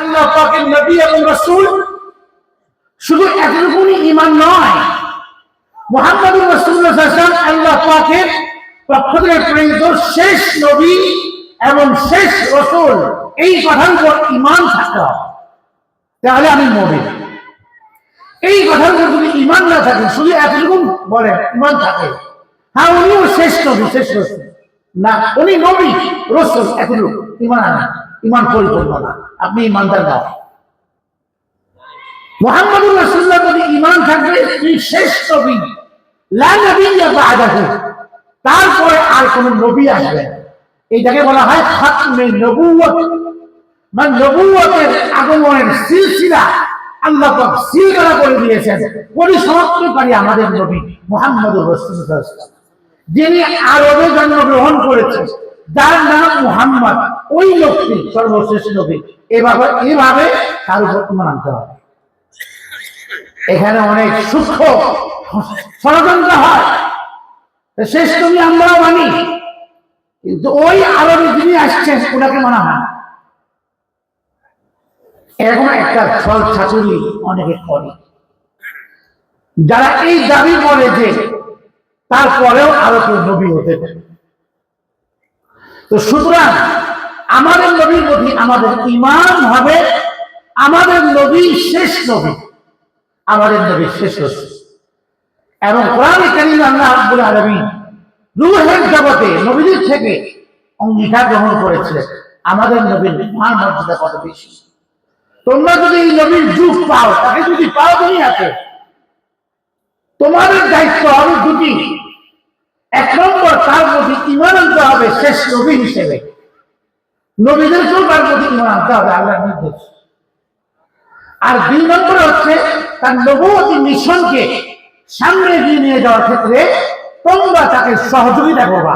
আল্লাহ পাকের নবী এবং রসুল শুধু এতটুকুনি ইমান নয়। মোহাম্মদুর রসুল্লাহ আল্লাহ পাকের পক্ষ থেকে প্রেরিত শেষ নবী এবং শেষ রসুল, এই কথার উপর ইমান থাকতে হবে। তাহলে আমি মবিন এই কথার উপর যদি ইমান না থাকে, শুধু এতটুকু বলে ইমান থাকে। হ্যাঁ উনিও শেষ নবী, শেষ রসুল। না, উনি নবী, রসুল এতটুকু ইমান আনা ইমান পরিপূর্ণ না। আপনি ইমানদার না। মোহাম্মদুর রসুল্লাহ যদি ইমান থাকবে তিনি শেষ নবী। তারপরে আর কোন নবী আসবে এইটাকে বলা হয় খাতমে নবুয়ত মানে নবুয়তের আগমনের সিলসিলা আল্লাহ পাক করে দিয়েছেন। পরিসমাপ্তকারী আমাদের নবী রাসূলুল্লাহ। যিনি আরবে জন্মগ্রহণ করেছেন, যার নাম মুহাম্মদ। ওই লোকটি সর্বশেষ নবী এভাবে এভাবে তার উপর ইমান আনতে হবে। এখানে অনেক সূক্ষ্ম ষড়যন্ত্র হয়। শেষ তুমি আমরাও মানি। কিন্তু ওই আরবে যিনি আসছেন, ওনাকে মানা হয় এরকম একটা ফল ছাতুরি অনেকে করে। যারা এই দাবি করে যে তারপরেও আরও কেউ নবী হতে পারে। তো সুতরাং আমাদের নবীর প্রতি আমাদের ইমান হবে, আমাদের নবী শেষ নবী, আমাদের নবী শেষ রসুল এবং কোরআন কারিম আল্লাহ আব্দুল আলমী রুহের জগতে, নবীদের থেকে অঙ্গীকার গ্রহণ করেছে আমাদের নবীর মান মর্যাদা কত বেশি? তোমরা যদি এই নবীর যুগ পাও, তাকে যদি পাও তুমি দুনিয়াতে, তোমাদের দায়িত্ব হবে দুটি। এক নম্বর, তার প্রতি ইমান আনতে হবে শেষ নবী হিসেবে। নবীদেরকেও তার প্রতি ইমান আনতে হবে আল্লাহর নির্দেশ আর দুই নম্বর হচ্ছে তার নবতী মিশনকে সামনে এগিয়ে নিয়ে যাওয়ার ক্ষেত্রে তোমরা তাকে সহযোগিতা করবা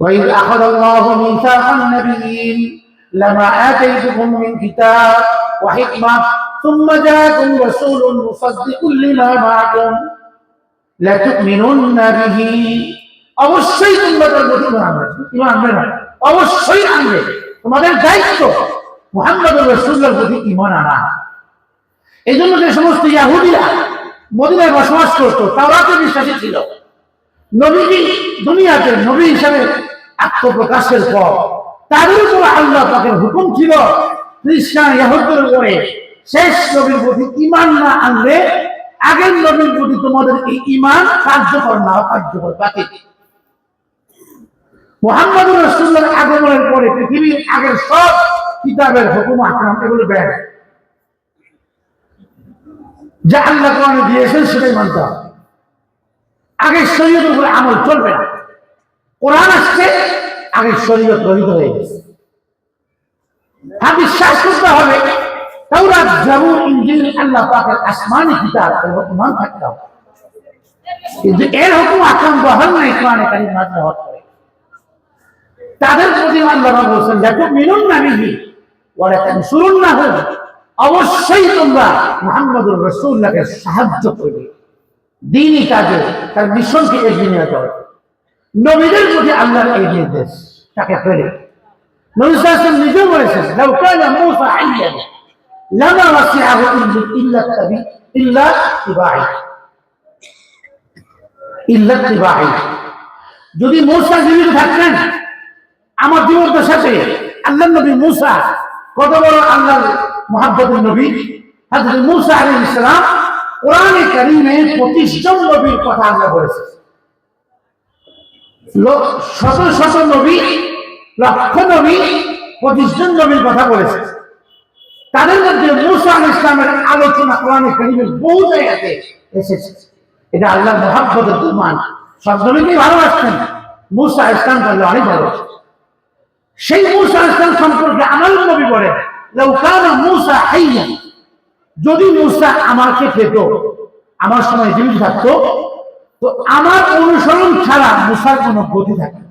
وإذ أخذ الله ميثاق النبيين لما آتيتكم من كتاب وحكمة ثم جاءكم رسول مصدق لما معكم لتؤمنن به অবশ্যই তোমরা তার প্রতি ইমান আনবে ইমান আনবে না অবশ্যই আনবে। তোমাদের দায়িত্ব মোহাম্মদ রসুল্লার প্রতি ইমান আনা। এই জন্য যে সমস্ত ইয়াহুদিরা মদিনায় বসবাস করতো, তাওরাতে বিশ্বাসী ছিল। নবীজি দুনিয়াতে নবী হিসাবে আত্মপ্রকাশের পর তাদের উপর আল্লাহ পাকের হুকুম ছিল, খ্রিস্টান ইয়াহুদের উপরে শেষ নবীর প্রতি ইমান না আনলে আগের নবীর প্রতি তোমাদের এই ইমান কার্যকর না কার্যকর, বাতিল। মোহাম্মদ রসুল্লার আগমনের পরে পৃথিবীর আগের সব কিতাবের হুকুম, আকরাম, এগুলো ব্যাগ যা আল্লাহ কোরআনে দিয়েছেন সেটাই মানতে হবে। আগে শরীয়তের উপরে আমল চলবে না। কোরআন আসছে, আগে শরীয়ত রহিত হয়ে গেছে। হ্যাঁ বিশ্বাস করতে হবে, তাওরাত, জাবুর, ইনজিল, আল্লাহ পাকের আসমানি কিতাব, এর ইমান থাকতে হবে। কিন্তু এর হুকুম আকাম বহাল নাই, কোরআনে কারিম তাদের প্রতি আল্লাহ বলছেন দেখো মিনুন না নিহি ওরা তেন শুরুন না হোক অবশ্যই তোমরা মোহাম্মদুর রসুল্লাহকে সাহায্য করবে। দিনই কাজে তার মিশনকে এগিয়ে নিয়ে যাবে নবীদের প্রতি আল্লাহর এই নির্দেশ, তাকে পেরে নবী সাল্লাল্লাহু নিজেও বলেছেন, লাউ কানা মূসা হাইয়ান লামা ওয়াসিআহু ইল্লা তাবি, ইল্লা তিবাই ইল্লা তিবাই যদি মূসা জীবিত থাকতেন আমার জীবনটার সাথে আল্লাহ নবী মূসা, কত বড় আল্লাহর মহাব্বতের নবী। হাজরত মূসা আলাইহিস সালাম কোরআনে কারিমে 25 জন নবীর কথা আল্লাহ বলেছে। শত শত নবী, লক্ষ নবী 25 জন নবীর কথা বলেছে। তাদের মধ্যে মূসা ইসলামের আলোচনা কোরআনে কারিমের বহু জায়গাতে এসেছে। এটা মহাব্বতের প্রমাণ। সব ভালোবাসতেন। মূসা ইসলাম করলে অনেক ভালোবাসতেন সেই মূসা ইসলাম সম্পর্কে আমার নবী বলে লৌকানা হাইয়া যদি মূসা আমাকে পেত, আমার সময় জীবিত থাকতো, তো আমার অনুসরণ ছাড়া মূসার কোনো গতি থাকে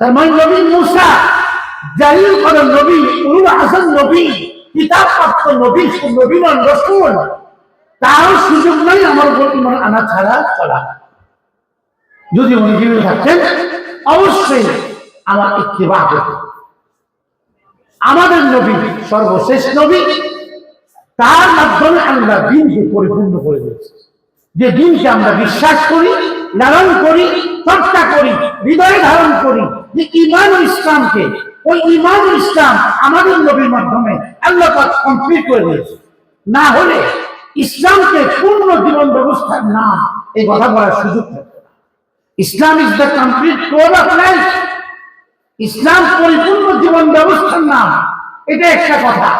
তার মানে নবী মূসা, জালিল করা নবী, উলুল হাসান নবী কিতাব প্রাপ্ত নবী নবী নন রসুল তার সুযোগ নাই আমার ইমান আনা ছাড়া চলা। যদি উনি জীবিত থাকতেন, অবশ্যই আমার ইত্তেবা আমাদের নবী, সর্বশেষ নবী, তার মাধ্যমে আল্লাহ দিনকে পরিপূর্ণ করে দিয়েছে। যে দিনকে আমরা বিশ্বাস করি, লালন করি, চর্চা করি, হৃদয়ে ধারণ করি, যে ইমান ইসলামকে, ওই ইমান ইসলাম আমাদের নবীর মাধ্যমে আল্লাহ কমপ্লিট করে দিয়েছে। না হলে ইসলামকে পূর্ণ জীবন ব্যবস্থার নাম এই কথা বলার সুযোগ থাকবে না। Islam is the complete code of life ইসলাম পরিপূর্ণ জীবন ব্যবস্থার নাম, এটা একটা কথা।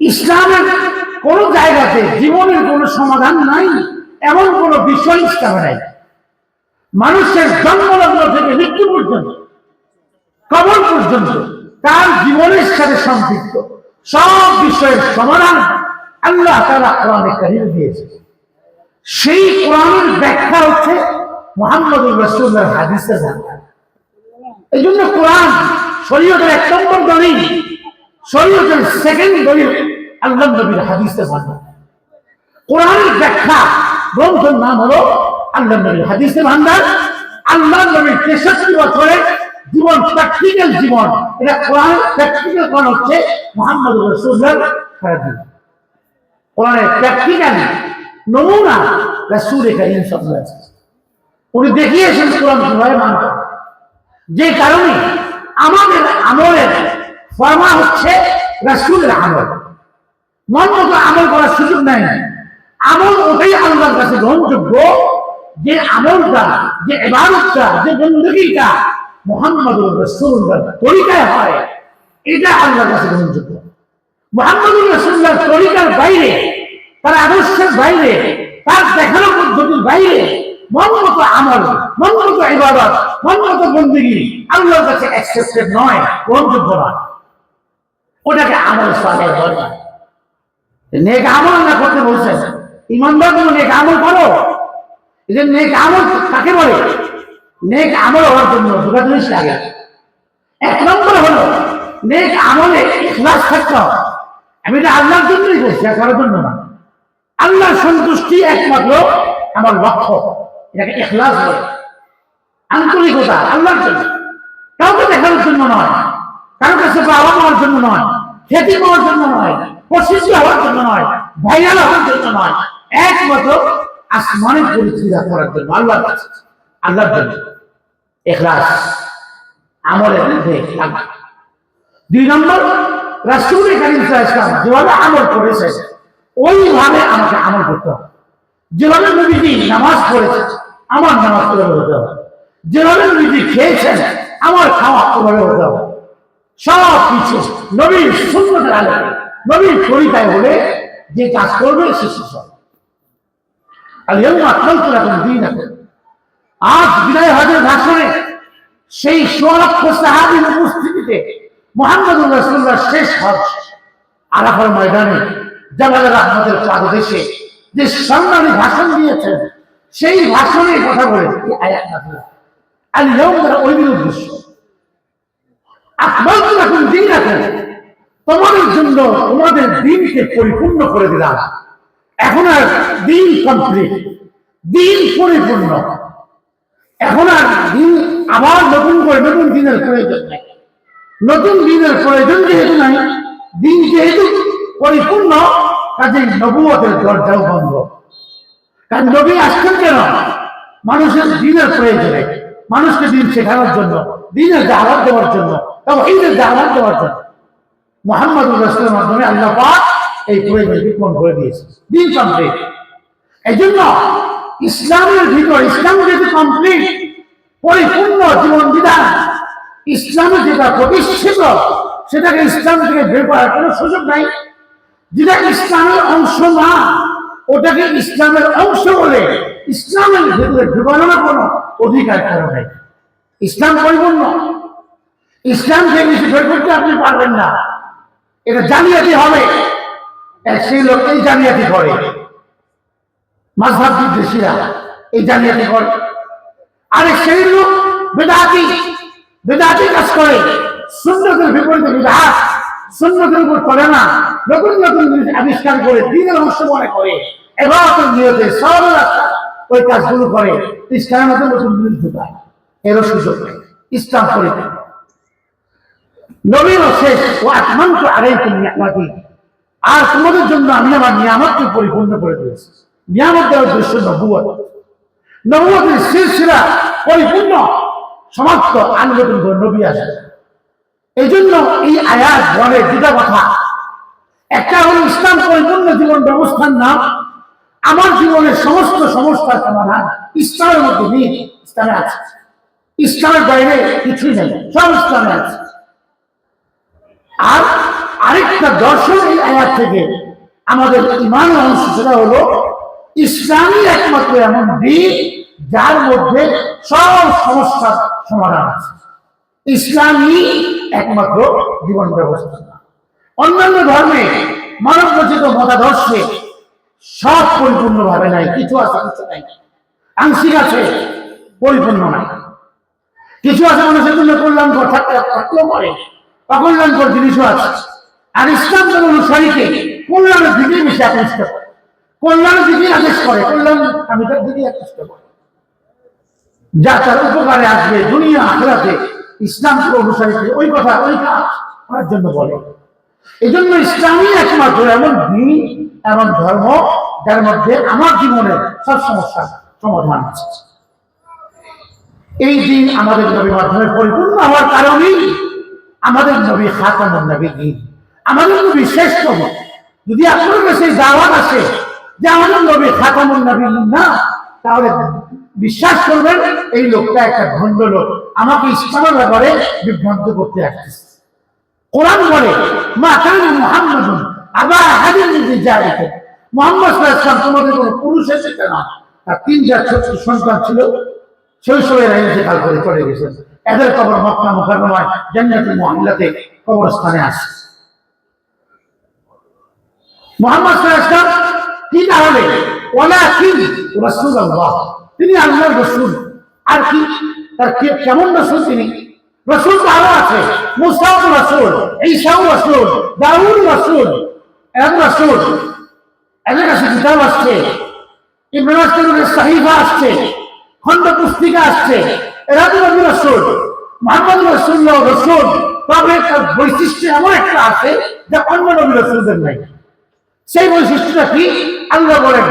ইসলামের কোন জায়গাতে জীবনের কোন সমাধান নাই, এমন কোন বিষয় ইসলামে নাই। মানুষের জন্মলগ্ন থেকে মৃত্যু পর্যন্ত, কবর পর্যন্ত, তার জীবনের সাথে সম্পৃক্ত। সব বিষয়ের সমাধান আল্লাহ তারা কোরআনে কারিম দিয়েছে। সেই কোরআনের ব্যাখ্যা হচ্ছে মোহাম্মদ রসুল্লাহ হাদিসের ব্যাখ্যা। এই জন্য কোরআন শরীয়তের এক নম্বর দলিল, শরীয়তের সেকেন্ড দলিল আল্লাহ নবীর হাদিসের ভান্ডার কোরআনের ব্যাখ্যা গ্রন্থের নাম হলো আল্লাহ নবীর হাদিসের ভান্ডার। আল্লাহ নবীর তেষট্টি বছরের জীবন, প্র্যাকটিক্যাল জীবন। এটা কোরআনের প্র্যাকটিক্যাল কোন হচ্ছে মোহাম্মদ রসুল্লাহ কোরআনের প্র্যাকটিক্যাল নমুনা রাসূল কারীম সাল্লাল্লাহু আলাইহি উনি দেখিয়েছেন কোরআন কীভাবে মানতে। যে কারণে আমাদের আমলের ফরমা হচ্ছে রাসূলের আমল। মন মতো আমল করার সুযোগ নাই। আমল ওটাই আল্লাহর কাছে গ্রহণযোগ্য যে আমলটা, যে এবারতটা যে বন্দুকিটা মোহাম্মদ রসুল্লাহ তরিকায় হয়, এটা আল্লাহর কাছে গ্রহণযোগ্য। মোহাম্মদুর রসুল্লাহ তরিকার বাইরে, তার আদর্শের বাইরে, তার দেখানো পদ্ধতির বাইরে মন মতো আমল, মন মতো ইবাদত, মন মতো বন্দী আল্লাহর কাছে অ্যাকসেপ্টেড নয়, গ্রহণযোগ্য নয়। ওটাকে আমল সালে বলে। নেক আমল না করতে বলছেন। ইমানদার তুমি নেক আমল করো। যে নেক আমল কাকে বলে? নেক আমল হওয়ার জন্য দুটা জিনিস লাগে। এক নম্বর হলো, নেক আমলে ইখলাস থাকতে হবে। আমি এটা আল্লাহর জন্যই করছি জন্য না। আল্লাহর সন্তুষ্টি একমাত্র আমার লক্ষ্য। এটাকে ইখলাস বলে। আন্তরিকতা, আল্লাহর জন্য। কাউকে দেখানোর জন্য নয়। কারও কাছে বাবা মার জন্য নয়। খ্যাতি পাওয়ার জন্য নয়। প্রসিদ্ধি হওয়ার জন্য নয়। ভাইরাল হওয়ার জন্য নয়। একমাত্র আসমানের পরিচর্যা করার জন্য, আল্লাহর কাছে। আল্লাহর জন্য। এখলাস আমলের মধ্যে দুই নম্বর, রাসূল কারীম আলাইহি যেভাবে আমল করেছে ওইভাবে আমাকে আমল করতে হবে। যেভাবে নবীজি নামাজ পড়েছে আমার নামাজ পড়ে হতে হবে যেভাবে নবীজি খেয়েছেন, আমার খাওয়া ওভাবে হতে হবে সব কিছু নবীর সুন্দর নবীর তরিকায় হলে যে কাজ করবে, সে আর আক্রান্ত রাখুন দিন এখন আজ বিদায় হজের ভাষণে সেই সোলক্ষ সাহাবির উপস্থিতিতে মোহাম্মদ রসুল্লাহ শেষ হজ আরাফার ময়দানে জালালের রহমতের যে সম্মানী ভাষণ দিয়েছেন সেই ভাষণে কথা বলেছে এই আয়াত উদ্দেশ্য। আকবর যখন দিন রাখেন তোমাদের জন্য তোমাদের দিনকে পরিপূর্ণ করে দিলাম। এখন আর দিন কমপ্লিট দিন পরিপূর্ণ। এখন আর দিন আবার নতুন করে, নতুন দিনের প্রয়োজন নেই। নতুন দিনের প্রয়োজন যেহেতু নাই, দিন যেহেতু পরিপূর্ণ কাজে নবুয়তের দরজাও বন্ধ। কারণ নবী আসছেন কেন মানুষের দিনের প্রয়োজনে মানুষকে দিন শেখানোর জন্য, দিনের জাহাজ দেওয়ার জন্য এবং ঈদের দেওয়ার জন্য মোহাম্মদ রসুলের মাধ্যমে আল্লাহ পাক এই প্রয়োজনকে পূরণ করে দিয়েছে দিন কমপ্লিট এই জন্য ইসলামের ভিতর, ইসলাম যেহেতু কমপ্লিট পরিপূর্ণ জীবন বিধান, ইসলামে যেটা প্রতিষ্ঠিত, সেটাকে ইসলাম থেকে বের করার কোনো সুযোগ নাই। যেটা ইসলামের অংশ না ওটাকে ইসলামের অংশ বলে ইসলামের ভেতরে ঢুকানোর কোনো অধিকার কারও নাই। ইসলাম পরিপূর্ণ। ইসলাম থেকে কিছু বের করতে আপনি পারবেন না। এটা জালিয়াতি হবে। সেই লোক এই জালিয়াতি করে। মাঝহাব বিদ্বেষীরা এই জালিয়াতি করে। আরে সেই লোক বেদাতি বেদাতি কাজ করে। সুন্নতের বিপরীতে বিধাত সুন্নতের উপর চলে না, নতুন নতুন জিনিস আবিষ্কার করে দিনের অংশ মনে করে এবার নিয়তে সব ওই কাজগুলো করে, ইসলামের মতো নতুন জিনিস ঢুকায়। এরও সুযোগ ইসলাম পরিপূর্ণ নবীও শেষ ও আত্মান্ত আড়াইকুম নিয়ামতি। আর তোমাদের জন্য আমি আমার নিয়ামতকে পরিপূর্ণ করে দিয়েছি। নিয়ামত দেওয়ার উদ্দেশ্য নবুয়ত। নবুয়তের সিলসিলা পরিপূর্ণ, সমাপ্ত আর নবী আসবে। এই জন্য এই আয়াত বলে দুটা কথা। একটা হলো ইসলাম পরিপূর্ণ জীবন ব্যবস্থার নাম। আমার জীবনের সমস্ত সমস্যার সমাধান ইসলামের মধ্যে নেই, ইসলামে আছে। ইসলামের বাইরে কিছুই নেই, সব ইসলামে আছে। আর আরেকটা দর্শন এই আয়াত থেকে আমাদের ইমানের অংশ সেটা হলো, ইসলামই একমাত্র এমন দিন যার মধ্যে সব সমস্যার সমাধান আছে। ইসলামই একমাত্র জীবন ব্যবস্থা। অন্যান্য ধর্মে মানব রচিত মতাদর্শে সব পরিপূর্ণভাবে নাই, কিছু আছে, কিছু নাই। আংশিক আছে, পরিপূর্ণ নাই। কিছু আছে মানুষের জন্য কল্যাণকর থাকলেও পারে অকল্যাণকর জিনিসও আছে। আর ইসলাম ধর্ম অনুসারীকে কল্যাণের দিকেই বেশি আকৃষ্ট করে। কল্যাণের দিকেই আদেশ করে, কল্যাণ আমি তার দিকেই আকৃষ্ট করে। যা তার উপকারে আসবে, দুনিয়া, আখেরাতে ইসলাম অনুসারীকে ওই কথা, ওই কাজ করার জন্য বলে। এই জন্য ইসলামই একমাত্র এমন দিন, এমন ধর্ম, যার মধ্যে আমার জীবনের সব সমস্যার সমাধান আছে। এই দিন আমাদের নবীর মাধ্যমে পরিপূর্ণ হওয়ার কারণেই আমাদের নবী খাতামুন নবী দিন আমাদের নবী শ্রেষ্ঠ যদি আপনার কাছে দাওয়াত আসে যে আমাদের নবী খাতামুন নবী না তাহলে বিশ্বাস করবেন, এই লোকটা একটা ভণ্ড লোক। আমাকে ইসলামের ব্যাপারে বিভ্রান্ত করতে আসতেছে। কোরআন বলে, মা মুহাম্মদ আবা হাদিন নিজে যায় মোহাম্মদ সাল্লাল্লাহু তোমাদের কোনো না? তার তিন চার সন্তান ছিল। শৈশবের করে চলে গেছেন এদের কবর মক্কা মুকাররমায় জান্নাতুল মুআল্লাতে কবরস্থানে আছে। মোহাম্মদ সাল্লাল্লাহু কি তাহলে তিনি আল্লাহর রাসূল। আর কি? তার কে কেমন রাসূল তিনি? রাসূল তো আরও আছে। মুসাও রাসূল ঈসাও রাসূল, দাউদ রাসূল, এর রাসূল। এদের কাছে কিতাব আসছে। আসলামের সাহিফা আসছে। খন্ড পুস্তিকা আসছে। এরা তো নবী রাসূল। মুহাম্মদ রাসূলুল্লাহ রাসূল। তবে তার বৈশিষ্ট্য এমন একটা আছে যা অন্য নবী নাই। সেই বৈশিষ্ট্যটা কি? আল্লাহ বলেন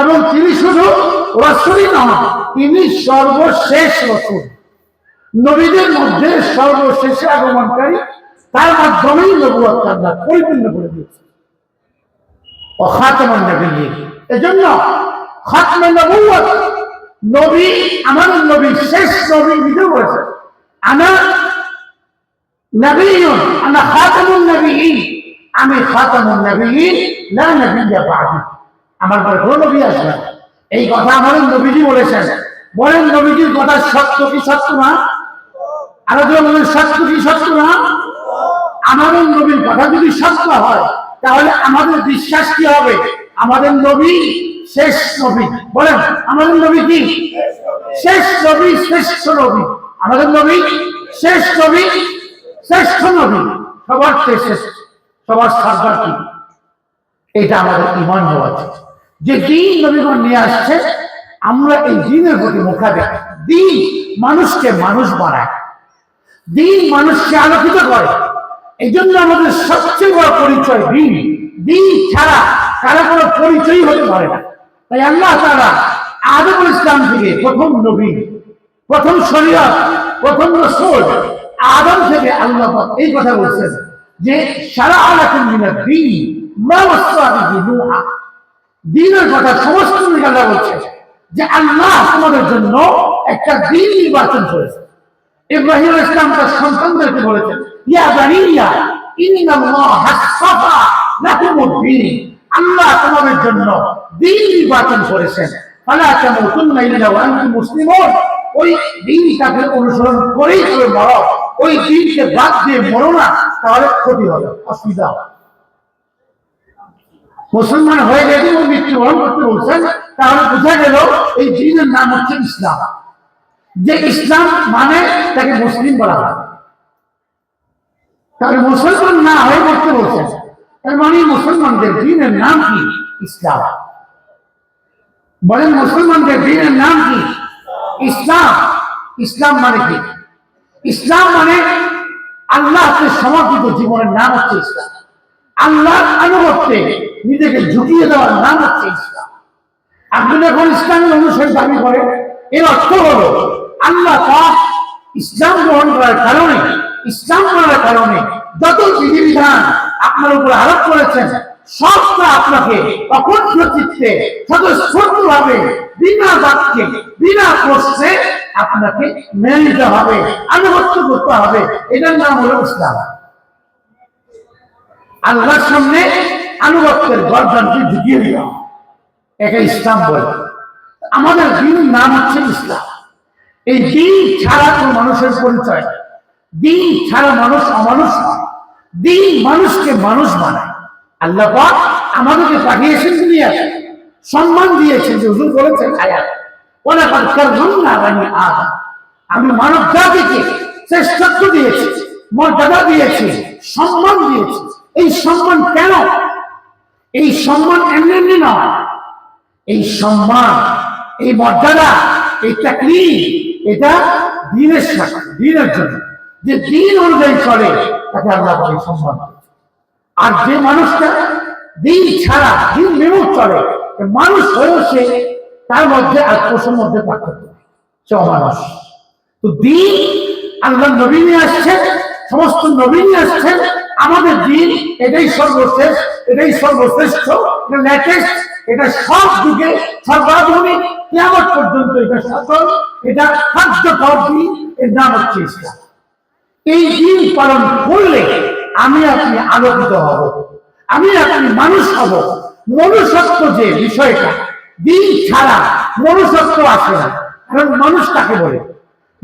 এবং তিনি শুধু রসুলই নন, তিনি সর্বশেষ রসুল। নবীদের মধ্যে সর্বশেষে আগমনকারী, তার মাধ্যমেই নবুয়াত আল্লাহ পরিপূর্ণ করে দিয়েছে। অখাতামান নবিয়্যিন এজন্য খাতমে নবুয়াত নবী আমার নবী, শেষ নবী নিজে বলেছে, আনা নবীন আনা আমার পরে কোনো নবী আসবে এই কথা আমাদের নবীজি বলেছেন। বলেন নবীজির কথা সত্য কি সত্য না? আরও বলেন, সত্য কি সত্য না? আমাদের নবীর কথা যদি সত্য হয়, তাহলে আমাদের বিশ্বাস কি হবে? আমাদের নবী শেষ নবী। বলেন, আমাদের নবী কি? শেষ নবী, শ্রেষ্ঠ নবী। আমাদের নবী শেষ নবী, শ্রেষ্ঠ নবী। সবার চেয়ে শ্রেষ্ঠ। সবার সারদার কি? এটা আমাদের ইমান হওয়া উচিত। যে দিন নবীগণ নিয়ে আসছে, আমরা এই দিনের প্রতি মোকাবেলা দিন মানুষকে মানুষ বানায়। দিন মানুষকে আলোকিত করে। এই জন্য আমাদের সবচেয়ে বড় পরিচয় দিন। দিন ছাড়া কারও কোনো পরিচয় হতে পারে না। তাই আল্লাহ তারা আদম ইসলাম থেকে প্রথম নবী, প্রথম শরীয়ত, প্রথম রসুল আদম থেকে আল্লাহ এই কথা বলছেন। যে সারা কথা সমস্ত বলছে যে আল্লাহ তোমাদের জন্য একটা দিন নির্বাচন করেছে। ইব্রাহিম ইসলাম তার সন্তানদেরকে ইয়া আল্লাহ তোমাদের জন্য দিন নির্বাচন করেছেন। ফালা তামুতুন্না ইল্লা ওয়া আনতুম মুসলিমুন। ওই দিনটাকে অনুসরণ করেই তুমি মরো। ওই দিনকে বাদ দিয়ে মরো না। তাহলে ক্ষতি হবে, অসুবিধা হবে। মুসলমান হয়ে গেলে মৃত্যুবরণ করতে বলছেন, তাহলে বোঝা গেল এই দিনের নাম হচ্ছে ইসলাম। যে ইসলাম মানে তাকে মুসলিম বলা হয়। তাহলে মুসলমান না হয়ে করতে বলছেন, তার মানে মুসলমানদের দিনের নাম কি? ইসলাম। বলেন মুসলমানদের দিনের নাম কি? ইসলাম। ইসলাম মানে কি? ইসলাম মানে আল্লাহকে সমর্পিত জীবনের নাম হচ্ছে ইসলাম। আল্লাহর আনুগত্যে নিজেকে ঝুঁকিয়ে দেওয়ার নাম হচ্ছে ইসলাম। আপনি যখন ইসলামের অনুসারী দাবি করে, এর অর্থ হল আল্লাহ পাক ইসলাম গ্রহণ করার কারণে, ইসলাম করার কারণে যত বিধিবিধান আপনার উপর আরোপ করেছেন সবটা আপনাকে অকণ্ঠ চিত্তে ভাবে বিনা বাক্যে, বিনা আপনাকে মেনে নিতে হবে, আনুগত্য করতে হবে। এটার নাম হলো ইসলাম। আল্লাহর সামনে আনুগত্যের গর্জনকে ঝুঁকিয়ে দেওয়া একে ইসলাম বলে। আমাদের দিন নাম হচ্ছে ইসলাম। এই দিন ছাড়া কোনো মানুষের পরিচয় দিন ছাড়া মানুষ অমানুষ দিন মানুষকে মানুষ বানায়। আল্লাহ আমাদেরকে পাঠিয়েছেন দুনিয়াতে সম্মান দিয়েছেন যে হুজুর বলেছেন আয়াত ওরা না বানি আদম। আমি মানব জাতিকে শ্রেষ্ঠত্ব দিয়েছি, মর্যাদা দিয়েছি, সম্মান দিয়েছি। এই সম্মান কেন? এই সম্মান এমনি এমনি নয়। এই সম্মান, এই মর্যাদা, এই চাকরি এটা দিনের সাথে, দিনের জন্য। যে দিন অনুযায়ী চলে, তাকে আল্লাহ সম্মান। আর যে মানুষটা দিন ছাড়া, দিন বিমুখ চলে মানুষ হয়েও সে তার মধ্যে আর পশুর মধ্যে পার্থক্য সে অমানুষ। তো দিন আল্লাহ নবী নিয়ে সমস্ত নবী নিয়ে আমাদের দিন এটাই সর্বশেষ, এটাই সর্বশ্রেষ্ঠ, এটা লেটেস্ট এটা সব যুগে সর্বাধুনিক কেমন পর্যন্ত এটা সকল এটা কার্যকর দিন, এর নাম হচ্ছে ইসলাম। এই দিন পালন করলে আমি আপনি আলোকিত হব। আমি আপনি মানুষ হব। মনুষ্যত্ব যে বিষয়টা, দিন ছাড়া মনুষ্যত্ব আসে না। কারণ মানুষ তাকে বলে।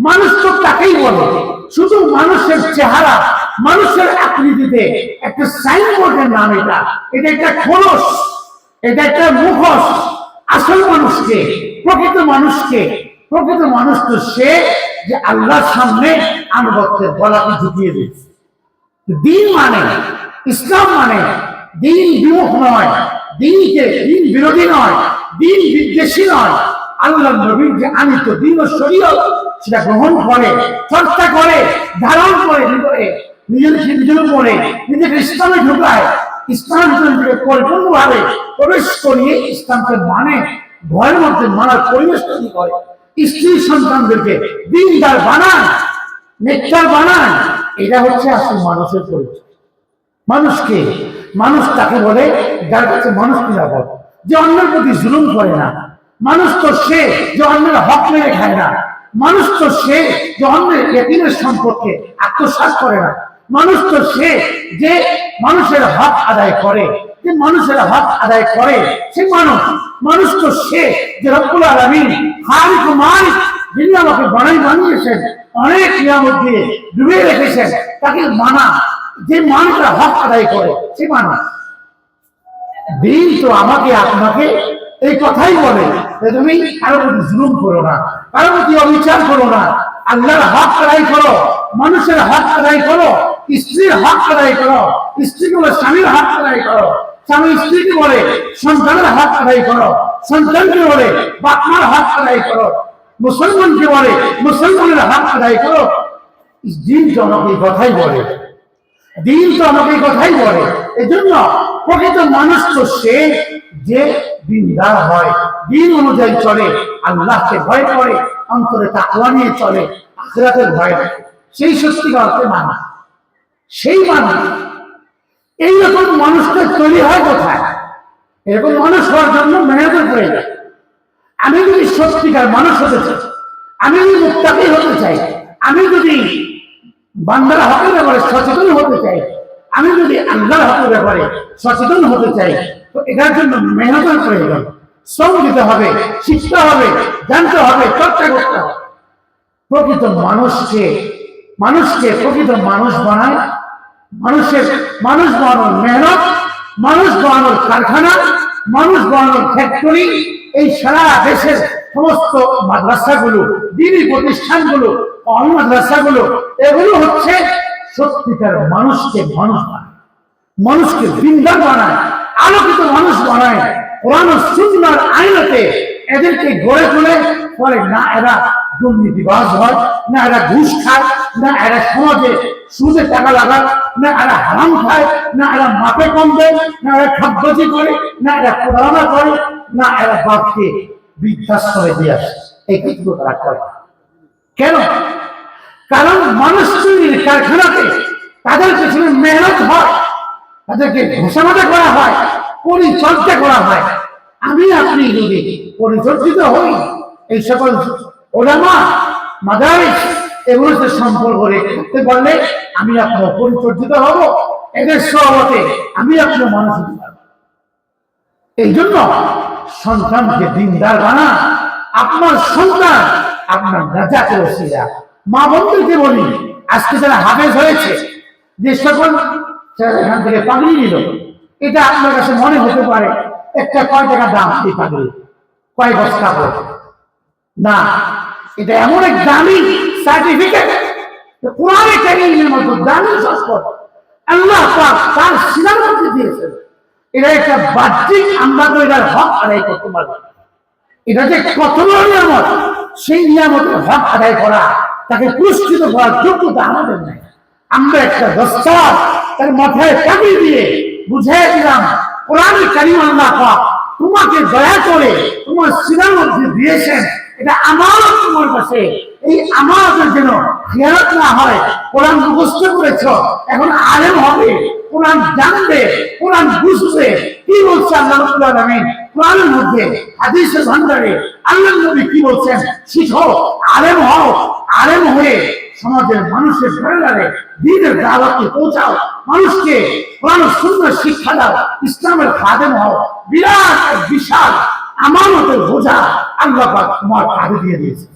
মানুষ তো তাকেই বলে। শুধু মানুষের চেহারা, মানুষের আকৃতিতে একটা সাইনবোর্ডের নাম এটা। এটা একটা খোলস, এটা একটা মুখোশ। আসল মানুষকে, প্রকৃত মানুষকে, প্রকৃত মানুষ তো সে যে আল্লাহর সামনে আনুগত্যের গলাকে ঝুঁকিয়ে দিয়েছে। দিন মানে ইসলাম মানে দিন বিমুখ নয়, দিনকে দিন বিরোধী নয়, দিন বিদ্বেষী নয়। আল্লাহ নবীর যে আনিত দিন ও শরীয়ত, সেটা গ্রহণ করে, চর্চা করে, ধারণ করে হৃদয়ে নিজের নিজের করে নিজেকে ইসলামে ঢুকায় ইসলাম ভিতরে নিজেকে পরিপূর্ণভাবে প্রবেশ করিয়ে ইসলামকে মানে ঘরের মধ্যে মানার পরিবেশ তৈরি করে। স্ত্রী সন্তানদেরকে দিনদার বানান নেকটার বানায় এটা হচ্ছে আসল মানুষের পরিচয়। মানুষকে মানুষ তাকে বলে, যার কাছে মানুষ নিরাপদ। যে অন্যের প্রতি জুলুম করে না। মানুষ তো সে যে অন্যের হক মেরে খায় না। মানুষ তো সে যে অন্যের এতিমের সম্পর্কে আত্মসাৎ করে না। মানুষ তো সে যে মানুষের হক আদায় করে। যে মানুষের হক আদায় করে, সে মানুষ। মানুষ তো সে যে রব্বুল আলমিন খালিক ও মালিক যিনি আমাকে বানাই বানিয়েছেন অনেক নিয়ামত দিয়ে ডুবিয়ে রেখেছেন, তাকে মানা, যে মানুষরা হক আদায় করে, সে মানুষ দিন তো আমাকে, আপনাকে এই কথাই বলে যে তুমি কারও প্রতি জুলুম করো না, কারও প্রতি অবিচার করো না। আল্লাহর হক আদায় করো, মানুষের হক আদায় করো, স্ত্রীর হক আদায় করো, স্ত্রী বলে স্বামীর হক আদায় করো। স্বামী স্ত্রীকে বলে সন্তানের হক আদায় করো, সন্তানকে বলে বাপমার হক আদায় করো। মুসলমানকে বলে, মুসলমানের হক আদায় করো দিন তো আমাকে এই কথাই বলে। দিন তো আমাকে এই কথাই বলে। এজন্য প্রকৃত মানুষ তো সে যে দিনদার হয়। দিন অনুযায়ী চলে, আল্লাহকে ভয় করে, অন্তরে তাকওয়া নিয়ে চলে, আখরাতের ভয় সেই সত্যিকার অর্থে মানুষ সেই মানুষ এইরকম মানুষটা তৈরি হয় কোথায়? এরকম মানুষ হওয়ার জন্য মেহনতের প্রয়োজন আমি যদি সত্যিকার মানুষ হতে চাই, আমি যদি মুক্তাকি হতে চাই, আমি যদি বান্দার হকের ব্যাপারে সচেতন হতে চাই, আমি যদি আল্লাহর হকের ব্যাপারে সচেতন হতে চাই, তো এটার জন্য মেহনতের প্রয়োজন। শ্রম দিতে হবে, শিখতে হবে, জানতে হবে, চর্চা করতে হবে। প্রকৃত মানুষকে মানুষকে প্রকৃত মানুষ বানায়, মানুষের, মানুষ বানানোর মেহনত, মানুষ বানানোর কারখানা মানুষ বানানোর ফ্যাক্টরি এই সারা দেশের সমস্ত মাদ্রাসাগুলো, দিনী প্রতিষ্ঠানগুলো মাদ্রাসাগুলো এগুলো হচ্ছে সত্যিকার মানুষকে মানুষ বানায়। মানুষকে বিন্দার বানায়, আলোকিত মানুষ বানায়, কোরআন সুন্দর আইনতে এদেরকে গড়ে তোলে পরে না এরা দুর্নীতিবাজ হয়, না এরা ঘুষ খায়, না এরা সমাজে সুদে টাকা লাগায়, না এরা হারাম খায়, না এরা মাপে কম দেয়, না এরা খাদ্যজি করে, না এরা প্রতারণা করে, না এরা বাপকে বৃদ্ধাশ্রমে দিয়ে আসে। এই কিছু তারা করে। কেন? কারণ মানুষ তৈরির কারখানাতে তাদের পেছনে মেহনত হয়, তাদেরকে ঘোষণাটা করা হয়, পরিচর্যা করা হয়। আমি আপনি যদি পরিচর্যিত হই। এই সকল ওলামা, মাদারিস, এগুলোর সাথে সম্পর্ক রেখে করতে পারলে আমি আপনার পরিচর্যিত হব। এদের সহমতে আমি আপনার মানুষ হতে পারব এই জন্য সন্তানকে দিনদার বানা, আপনার সন্তান আপনার নাজাতের ওসিলা মা বন্ধুকে বলি, আজকে যারা হাফেজ হয়েছে, যে সকল এখান থেকে পাগড়ি নিল, এটা আপনার কাছে মনে হতে পারে, একটা কয় টাকা দাম এই পাগড়ি। কয় না, এটা এমন এক দামি সার্টিফিকেট কোরআনে কারিমের মতো দামি আল্লাহ তার এটা একটা বাহ্যিক আমরা তো এটার হক আদায় করতে পারব। এটা যে কত নিয়ামত, সেই নিয়ামতের হক আদায় করা, তাকে পুরস্কৃত করার যোগ্যতা আমাদের নেই। আমরা একটা দস্তার, তার মাথায় চাকরি দিয়ে বুঝিয়ে দিলাম, কোরআনে কারিম আল্লাহ পাক তোমাকে দয়া করে তোমার সিনার মধ্যে দিয়েছেন। এটা আমার তোমার কাছে। এই আমাদের যেন খেয়ালত না হয়, কোরআন মুখস্থ করেছ, এখন আলেম হবে, কোরআন জানবে, কোরআন বুঝবে। কি বলছে আল্লাহ রাব্বুল আলামিন? কোরআনের মধ্যে, হাদিসের ভান্ডারে আল্লাহ নবী কি বলছেন? শিখো, আলেম হও, আলেম হয়ে সমাজের মানুষের ঘরে দিনের দাওয়াতকে পৌঁছাও। মানুষকে কোরআন সুন্দর শিক্ষা দাও, ইসলামের খাদেম হও। বিরাট বিশাল আমানতের বোঝা আল্লাহ তোমার কাঁধে দিয়ে দিয়েছে।